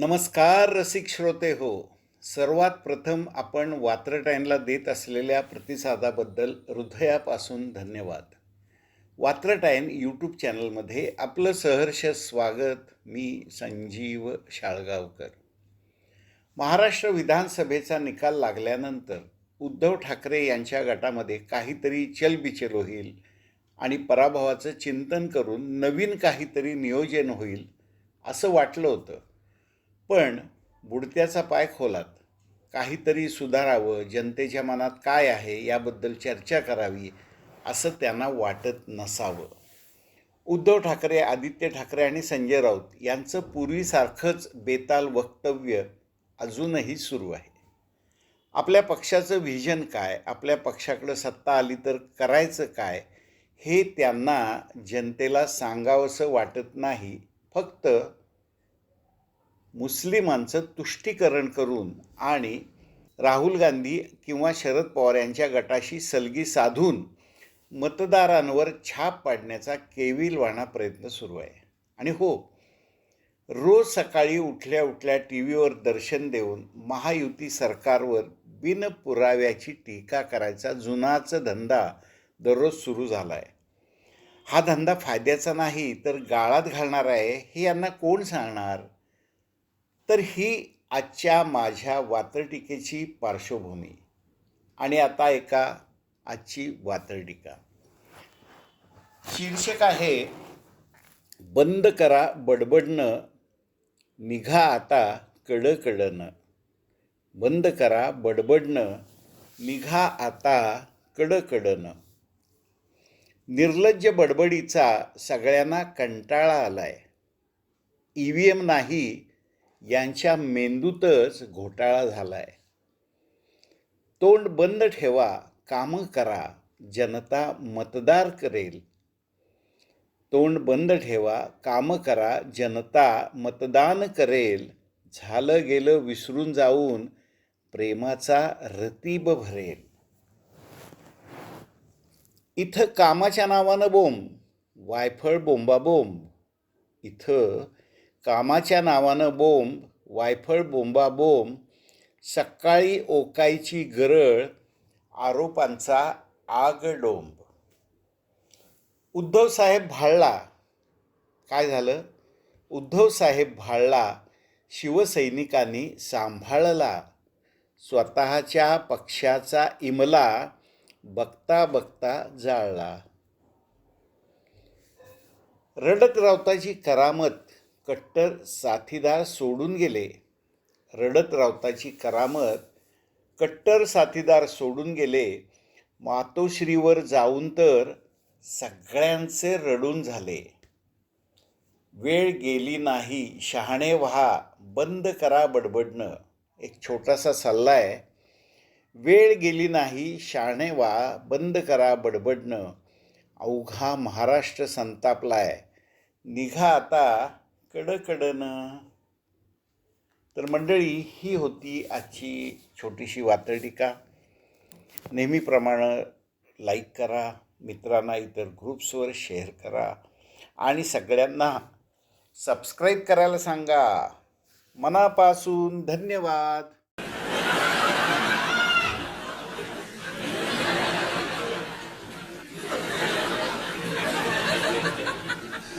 नमस्कार रसिक श्रोते हो. सर्वात प्रथम आपण वात्रटाईनला देत असलेल्या प्रतिसादाबद्दल हृदयापासून धन्यवाद. वात्रटाईन यूट्यूब चॅनलमध्ये आपलं सहर्ष स्वागत मी संजीव शाळगावकर. महाराष्ट्र विधानसभेचा निकाल लागल्यानंतर उद्धव ठाकरे यांच्या गटामध्ये काहीतरी चलबिचल होईल आणि पराभवाचं चिंतन करून नवीन काहीतरी नियोजन होईल असं वाटलं होतं. पण बुडत्याचा पाय खोलात. काहीतरी सुधारावं जनतेच्या मनात काय आहे याबद्दल चर्चा करावी असं त्यांना वाटत नसावं. उद्धव ठाकरे आदित्य ठाकरे आणि संजय राऊत यांचं पूर्वीसारखंच बेताल वक्तव्य अजूनही सुरू आहे. आपल्या पक्षाचं व्हिजन काय? आपल्या पक्षाकडं सत्ता आली तर करायचं काय? हे त्यांना जनतेला सांगावंसं वाटत नाही. फक्त मुस्लिमांचं तुष्टीकरण करून आणि राहुल गांधी किंवा शरद पवार यांच्या गटाशी सलगी साधून मतदारांवर छाप पाडण्याचा केविलवाणा प्रयत्न सुरू आहे. आणि हो रोज सकाळी उठल्या उठल्या टी व्हीवर दर्शन देऊन महायुती सरकारवर बिनपुराव्याची टीका करायचा जुनाचा धंदा दररोज सुरू झाला आहे हा धंदा फायद्याचा नाही तर गाळात घालणार आहे हे यांना कोण सांगणार? तर ही आजच्या माझ्या वात्रटिकेची पार्श्वभूमी. आणि आता एका आजची वात्रटिका. शीर्षक आहे बंद करा बडबडणं निघा आता कडकडनं बंद करा बडबडणं निघा आता कडकडनं निर्लज्ज बडबडीचा सगळ्यांना कंटाळा आलाय. ई व्ही एम नाही यांच्या मेंदूतच घोटाळा झालाय. तोंड बंद ठेवा कामं करा जनता मतदार करेल. तोंड बंद ठेवा कामं करा जनता मतदान करेल. झालं गेलं विसरून जाऊन प्रेमाचा रतीब भरेल. इथं कामाच्या नावानं बोंब वायफळ बोंबा बोंब इथं कामाच्या नावानं बोंब वायफळ बोंबा बोंब सकाळी ओकायची गरळ आरोपांचा आगडोंब. उद्धव साहेब भाळला. काय झालं? उद्धव साहेब भाळला शिवसैनिकांनी सांभाळला स्वतःच्या पक्षाचा इमला बघता बघता जाळला. रडत रावताची करामत कट्टर साथीदार सोडून गेले. रडत रावताची करामत. कट्टर साथीदार सोडून गेले. मातोश्रीवर जाऊन तर सगळ्यांचे रडून झाले. वेळ गेली नाही. शहाणे व्हा. बंद करा बडबडणं. एक छोटासा सल्ला आहे. वेळ गेली नाही. शहाणे व्हा. बंद करा बडबडणं. अवघा महाराष्ट्र संतापलाय. निघा आता. कडकडनं. तर मंडळी ही होती आजची छोटीशी वातळटिका नेहमीप्रमाणे लाईक करा मित्रांना इतर ग्रुप्सवर शेअर करा आणि सगळ्यांना सबस्क्राईब करायला सांगा. मनापासून धन्यवाद.